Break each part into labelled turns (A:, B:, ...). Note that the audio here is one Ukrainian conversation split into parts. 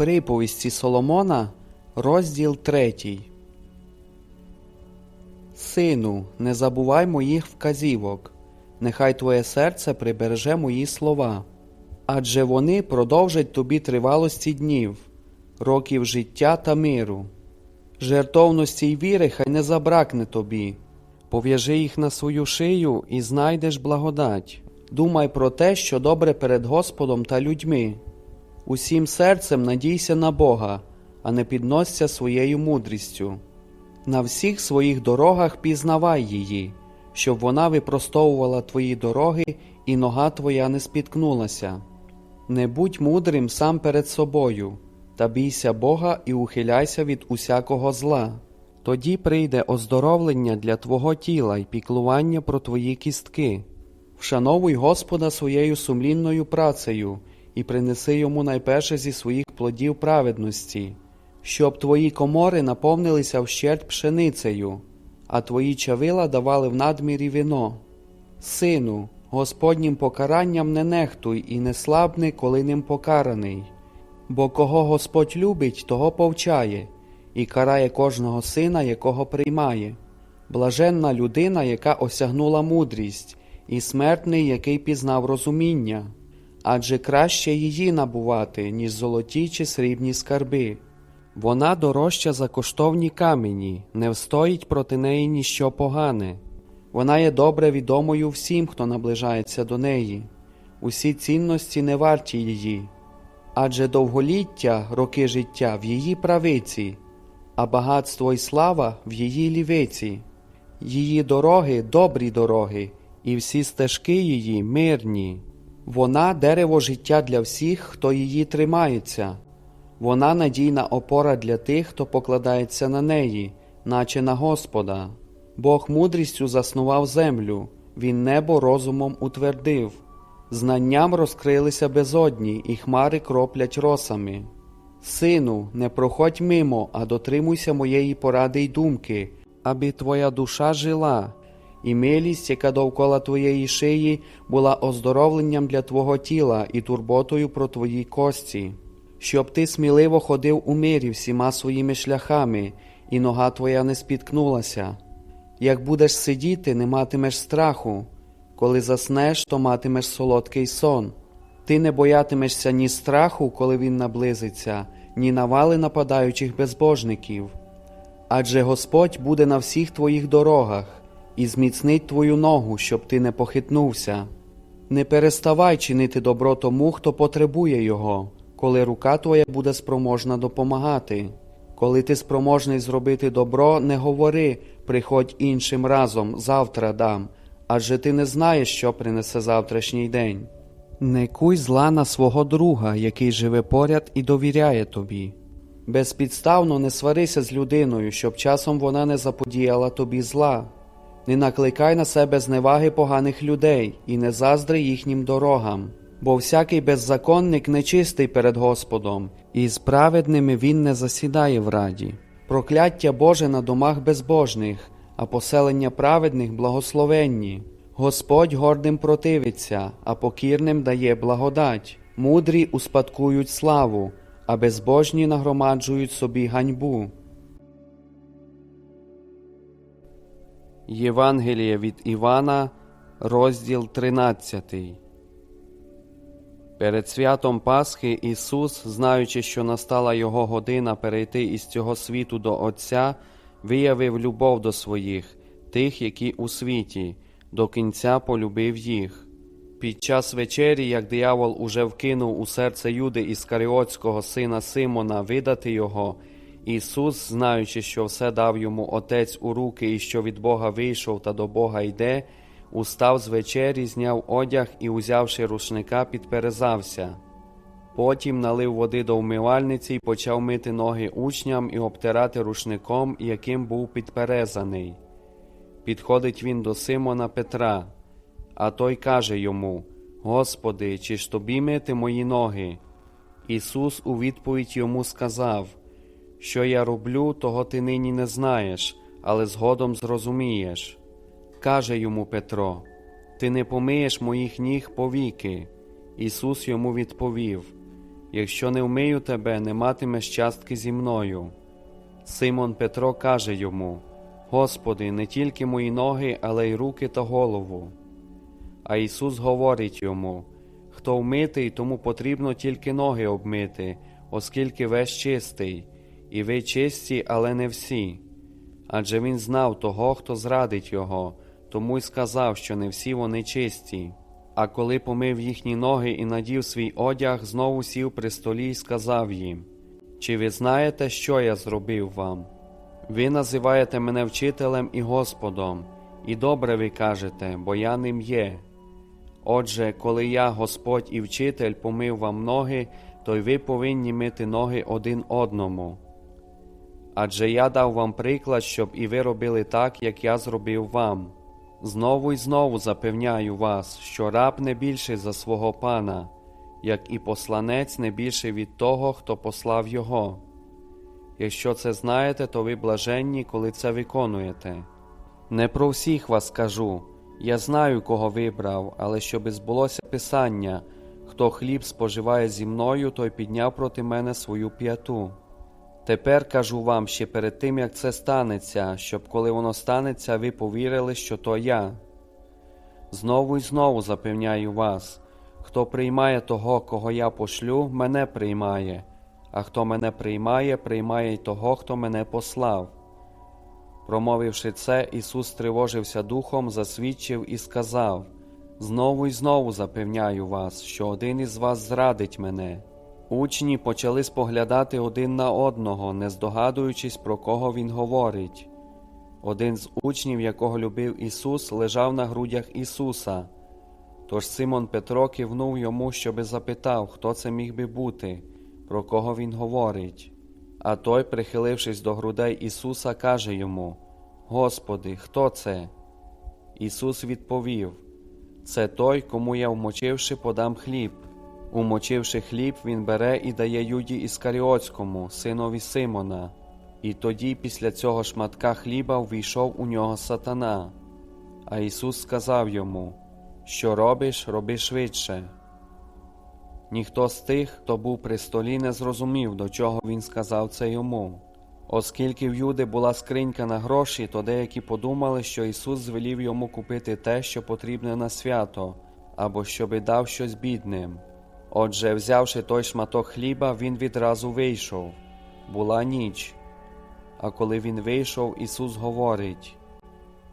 A: Приповісті Соломона, розділ 3. Сину, не забувай моїх вказівок, нехай твоє серце прибереже мої слова, адже вони продовжать тобі тривалості днів, років життя та миру. Жертовності й віри хай не забракне тобі. Пов'яжи їх на свою шию і знайдеш благодать. Думай про те, що добре перед Господом та людьми. Усім серцем надійся на Бога, а не підносься своєю мудрістю. На всіх своїх дорогах пізнавай її, щоб вона випростовувала твої дороги і нога твоя не спіткнулася. Не будь мудрим сам перед собою, та бійся Бога і ухиляйся від усякого зла. Тоді прийде оздоровлення для твого тіла й піклування про твої кістки. Вшановуй Господа своєю сумлінною працею і принеси йому найперше зі своїх плодів праведності, щоб твої комори наповнилися вщерть пшеницею, а твої чавила давали в надмірі вино. Сину, Господнім покаранням не нехтуй і не слабни, коли ним покараний. Бо кого Господь любить, того повчає, і карає кожного сина, якого приймає. Блаженна людина, яка осягнула мудрість, і смертний, який пізнав розуміння, адже краще її набувати, ніж золоті чи срібні скарби. Вона дорожча за коштовні камені, не встоїть проти неї ніщо погане. Вона є добре відомою всім, хто наближається до неї. Усі цінності не варті її, адже довголіття, роки життя в її правиці, а багатство й слава в її лівиці. Її дороги добрі дороги, і всі стежки її мирні. Вона дерево життя для всіх, хто її тримається. Вона надійна опора для тих, хто покладається на неї, наче на Господа. Бог мудрістю заснував землю, Він небо розумом утвердив. Знанням розкрилися безодні, і хмари кроплять росами. Сину, не проходь мимо, а дотримуйся моєї поради й думки, аби твоя душа жила, і милість, яка довкола твоєї шиї, була оздоровленням для твого тіла і турботою про твої кості, щоб ти сміливо ходив у мирі всіма своїми шляхами, і нога твоя не спіткнулася. Як будеш сидіти, не матимеш страху, коли заснеш, то матимеш солодкий сон. Ти не боятимешся ні страху, коли він наблизиться, ні навали нападаючих безбожників. Адже Господь буде на всіх твоїх дорогах і зміцнить твою ногу, щоб ти не похитнувся. Не переставай чинити добро тому, хто потребує його, коли рука твоя буде спроможна допомагати. Коли ти спроможний зробити добро, не говори приходь іншим разом, завтра дам, адже ти не знаєш, що принесе завтрашній день. Не куй зла на свого друга, який живе поряд і довіряє тобі. Безпідставно не сварися з людиною, щоб часом вона не заподіяла тобі зла. Не накликай на себе зневаги поганих людей і не заздри їхнім дорогам, бо всякий беззаконник нечистий перед Господом, і з праведними він не засідає в раді. Прокляття Боже на домах безбожних, а поселення праведних благословенні. Господь гордим противиться, а покірним дає благодать. Мудрі успадкують славу, а безбожні нагромаджують собі ганьбу. Євангеліє від Івана, розділ 13. Перед святом Пасхи Ісус, знаючи, що настала Його година перейти із цього світу до Отця, виявив любов до своїх, тих, які у світі, до кінця полюбив їх. Під час вечері, як диявол уже вкинув у серце Юди Іскаріотського сина Симона видати його, Ісус, знаючи, що все дав йому Отець у руки і що від Бога вийшов та до Бога йде, устав з вечері, зняв одяг і, узявши рушника, підперезався. Потім налив води до вмивальниці і почав мити ноги учням і обтирати рушником, яким був підперезаний. Підходить він до Симона Петра, а той каже йому: Господи, чи ж тобі мити мої ноги? Ісус у відповідь йому сказав: Що я роблю, того ти нині не знаєш, але згодом зрозумієш. Каже йому Петро: Ти не помиєш моїх ніг повіки. Ісус йому відповів: Якщо не вмию тебе, не матимеш частки зі мною. Симон Петро каже йому: Господи, не тільки мої ноги, але й руки та голову. А Ісус говорить йому: Хто вмитий, тому потрібно тільки ноги обмити, оскільки весь чистий, і ви чисті, але не всі. Адже він знав того, хто зрадить його, тому й сказав, що не всі вони чисті. А коли помив їхні ноги і надів свій одяг, знову сів при столі і сказав їм: Чи ви знаєте, що я зробив вам? Ви називаєте мене вчителем і Господом, і добре ви кажете, бо я ним є. Отже, коли я, Господь і вчитель, помив вам ноги, то й ви повинні мити ноги один одному. Адже я дав вам приклад, щоб і ви робили так, як я зробив вам. Знову й знову запевняю вас, що раб не більший за свого пана, як і посланець не більший від того, хто послав його. Якщо це знаєте, то ви блаженні, коли це виконуєте. Не про всіх вас кажу, я знаю, кого вибрав, але щоби збулося Писання хто хліб споживає зі мною, той підняв проти мене свою п'яту. Тепер кажу вам ще перед тим, як це станеться, щоб коли воно станеться, ви повірили, що то я. Знову і знову запевняю вас хто приймає того, кого я пошлю, мене приймає, а хто мене приймає, приймає й того, хто мене послав. Промовивши це, Ісус тривожився духом, засвідчив і сказав Знову і знову запевняю вас, що один із вас зрадить мене. Учні почали споглядати один на одного, не здогадуючись, про кого він говорить. Один з учнів, якого любив Ісус, лежав на грудях Ісуса. Тож Симон Петро кивнув йому, щоби запитав, хто це міг би бути, про кого він говорить. А той, прихилившись до грудей Ісуса, каже йому: Господи, хто це? Ісус відповів: Це той, кому я, вмочивши, подам хліб. Умочивши хліб, він бере і дає Юді Іскаріотському, синові Симона. І тоді, після цього шматка хліба, ввійшов у нього сатана. А Ісус сказав йому: Що робиш, роби швидше. Ніхто з тих, хто був при столі, не зрозумів, до чого він сказав це йому. Оскільки в Юди була скринька на гроші, то деякі подумали, що Ісус звелів йому купити те, що потрібне на свято, або щоби дав щось бідним. Отже, взявши той шматок хліба, він відразу вийшов. Була ніч. А коли він вийшов, Ісус говорить: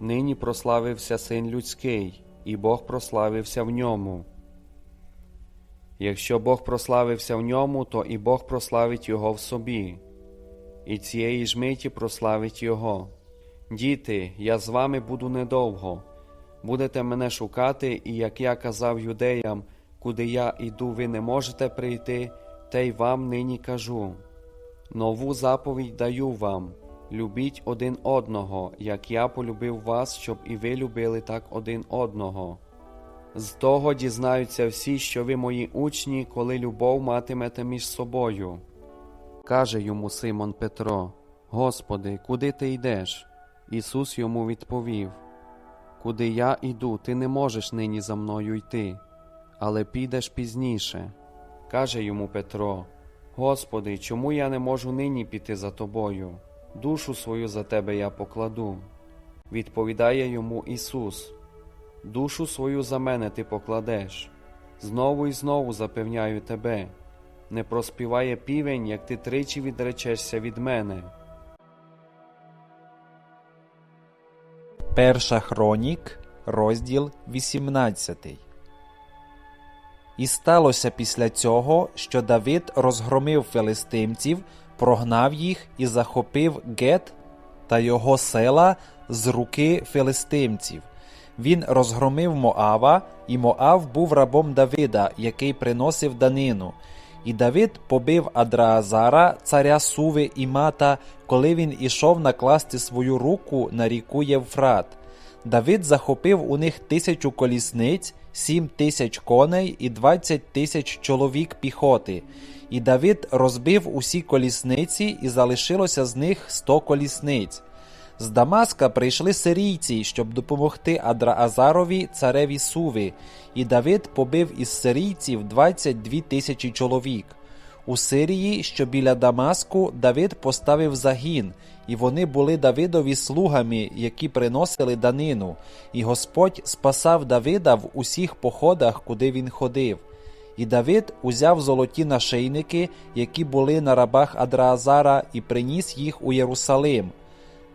A: Нині прославився Син людський, і Бог прославився в ньому. Якщо Бог прославився в ньому, то і Бог прославить Його в собі, і цієї ж миті прославить Його. Діти, я з вами буду недовго. Будете мене шукати, і як я казав юдеям, куди я іду, ви не можете прийти, те й вам нині кажу. Нову заповідь даю вам любіть один одного, як я полюбив вас, щоб і ви любили так один одного. З того дізнаються всі, що ви мої учні, коли любов матимете між собою. Каже йому Симон Петро: Господи, куди ти йдеш? Ісус йому відповів: Куди я іду, ти не можеш нині за мною йти, але підеш пізніше. Каже йому Петро: Господи, чому я не можу нині піти за тобою? Душу свою за тебе я покладу. Відповідає йому Ісус. Душу свою за мене ти покладеш. Знову і знову запевняю тебе. Не проспіває півень, як ти тричі відречешся від мене.
B: Перша хронік, розділ 18. І сталося після цього, що Давид розгромив филистимців, прогнав їх і захопив Гет та його села з руки филистимців. Він розгромив Моава, і Моав був рабом Давида, який приносив данину. І Давид побив Адраазара, царя Суви і мата, коли він ішов накласти свою руку на ріку Євфрат. Давид захопив у них тисячу колісниць, сім тисяч коней і двадцять тисяч чоловік піхоти. І Давид розбив усі колісниці, і залишилося з них сто колісниць. З Дамаска прийшли сирійці, щоб допомогти Адраазарові, цареві Суви, і Давид побив із сирійців 22 тисячі чоловік. У Сирії, що біля Дамаску, Давид поставив загін, і вони були Давидові слугами, які приносили данину, і Господь спасав Давида в усіх походах, куди він ходив. І Давид узяв золоті нашийники, які були на рабах Адраазара, і приніс їх у Єрусалим.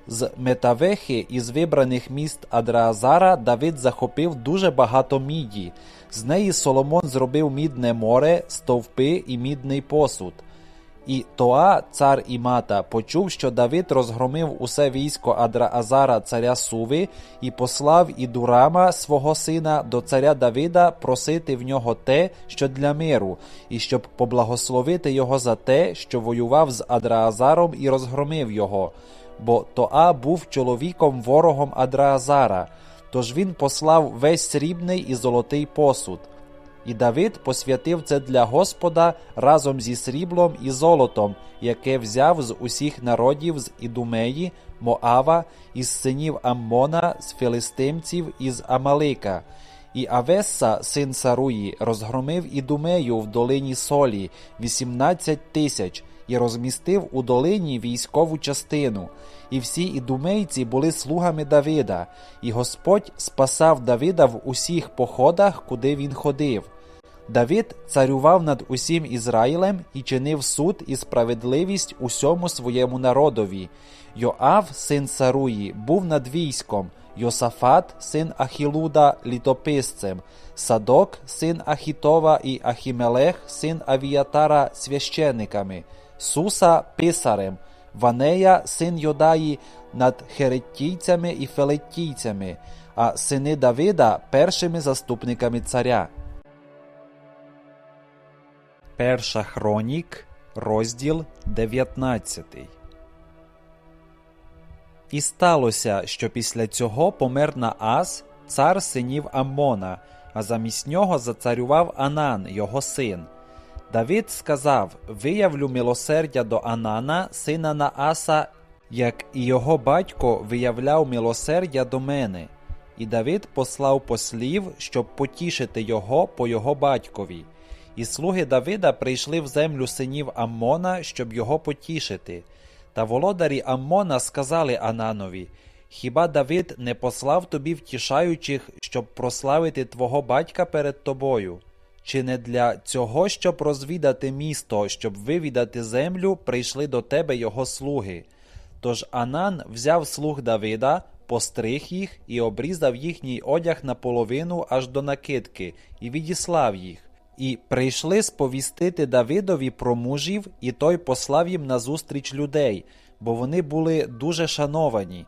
B: З Метавехи із вибраних міст Адраазара Давид захопив дуже багато міді. З неї Соломон зробив мідне море, стовпи і мідний посуд. І Тоа, цар Імата, почув, що Давид розгромив усе військо Адраазара царя Суви і послав Ідурама, свого сина, до царя Давида просити в нього те, що для миру, і щоб поблагословити його за те, що воював з Адраазаром і розгромив його. Бо Тоа був чоловіком ворогом Адраазара, тож він послав весь срібний і золотий посуд. І Давид посвятив це для Господа разом зі сріблом і золотом, яке взяв з усіх народів з Ідумеї, Моава, із синів Аммона, з филистимців і з Амалика. І Авеса, син Саруї, розгромив Ідумею в долині солі 18 тисяч і розмістив у долині військову частину. І всі ідумейці були слугами Давида, і Господь спасав Давида в усіх походах, куди він ходив. Давид царював над усім Ізраїлем і чинив суд і справедливість усьому своєму народові. Йоав, син Саруї, був над військом, Йосафат, син Ахілуда, літописцем, Садок, син Ахітова і Ахімелех, син Авіатара, священниками, Суса писарем, Ванея, син Йодаї, над хереттійцями і фелеттійцями, а сини Давида першими заступниками царя. Перша хронік, розділ 19. І сталося, що після цього помер Наас, цар синів Аммона, а замість нього зацарював Анан, його син. Давид сказав: Виявлю милосердя до Анана, сина Нааса, як і його батько виявляв милосердя до мене. І Давид послав послів, щоб потішити його по його батькові. І слуги Давида прийшли в землю синів Аммона, щоб його потішити. Та володарі Аммона сказали Ананові: Хіба Давид не послав тобі втішаючих, щоб прославити твого батька перед тобою? Чи не для цього, щоб розвідати місто, щоб вивідати землю, прийшли до тебе його слуги? Тож Анан взяв слуг Давида, постриг їх і обрізав їхній одяг наполовину аж до накидки, і відіслав їх. І прийшли сповістити Давидові про мужів, і той послав їм назустріч людей, бо вони були дуже шановані.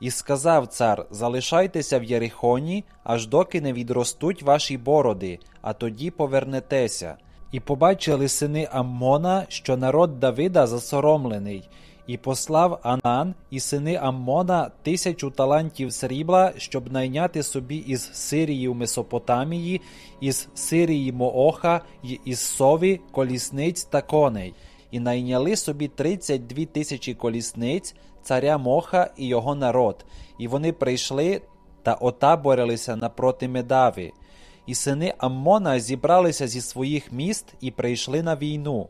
B: І сказав цар: Залишайтеся в Єрихоні, аж доки не відростуть ваші бороди, а тоді повернетеся. І побачили сини Аммона, що народ Давида засоромлений, і послав Анан і сини Аммона тисячу талантів срібла, щоб найняти собі із Сирії в Месопотамії, із Сирії Мооха й із Сові колісниць та коней, і найняли собі тридцять дві тисячі колісниць, царя Моха і його народ, і вони прийшли та отаборилися напроти Медави. І сини Аммона зібралися зі своїх міст і прийшли на війну.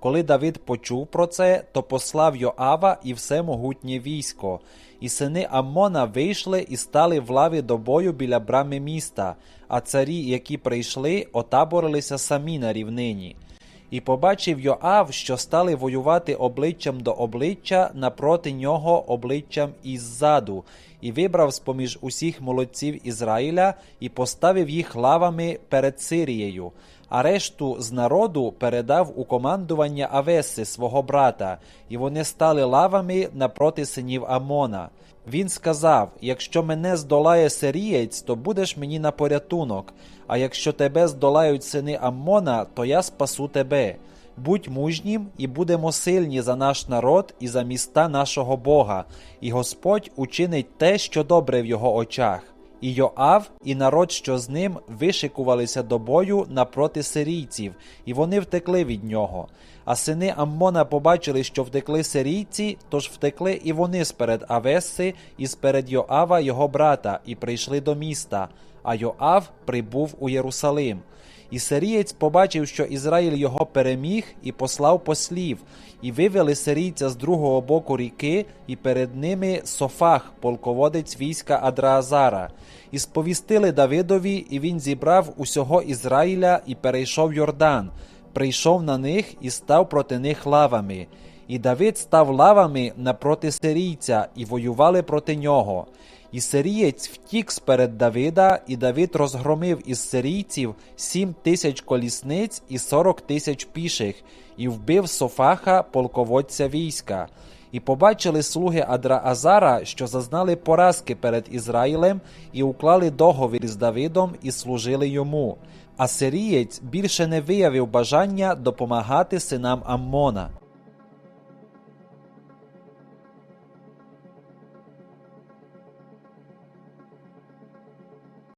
B: Коли Давид почув про це, то послав Йоава і все могутнє військо. І сини Аммона вийшли і стали в лаві до бою біля брами міста, а царі, які прийшли, отаборилися самі на рівнині. І побачив Йоав, що стали воювати обличчям до обличчя напроти нього обличчям іззаду, і вибрав з-поміж усіх молодців Ізраїля і поставив їх лавами перед Сирією, а решту з народу передав у командування Авеси свого брата, і вони стали лавами напроти синів Амона. Він сказав: Якщо мене здолає сирієць, то будеш мені на порятунок, а якщо тебе здолають сини Аммона, то я спасу тебе. Будь мужнім і будемо сильні за наш народ і за міста нашого Бога, і Господь учинить те, що добре в його очах. І Йоав, і народ, що з ним, вишикувалися до бою напроти сирійців, і вони втекли від нього. А сини Аммона побачили, що втекли сирійці, тож втекли і вони сперед Авеси, і сперед Йоава, його брата, і прийшли до міста. А Йоав прибув у Єрусалим. І сирієць побачив, що Ізраїль його переміг і послав послів, і вивели сирійця з другого боку ріки, і перед ними Софах, полководець війська Адраазара. І сповістили Давидові, і він зібрав усього Ізраїля і перейшов Йордан, прийшов на них і став проти них лавами. І Давид став лавами напроти сирійця, і воювали проти нього. І сирієць втік сперед Давида, і Давид розгромив із сирійців сім тисяч колісниць і сорок тисяч піших, і вбив Софаха, полководця війська. І побачили слуги Адраазара, що зазнали поразки перед Ізраїлем, і уклали договір з Давидом і служили йому. А сирієць більше не виявив бажання допомагати синам Аммона.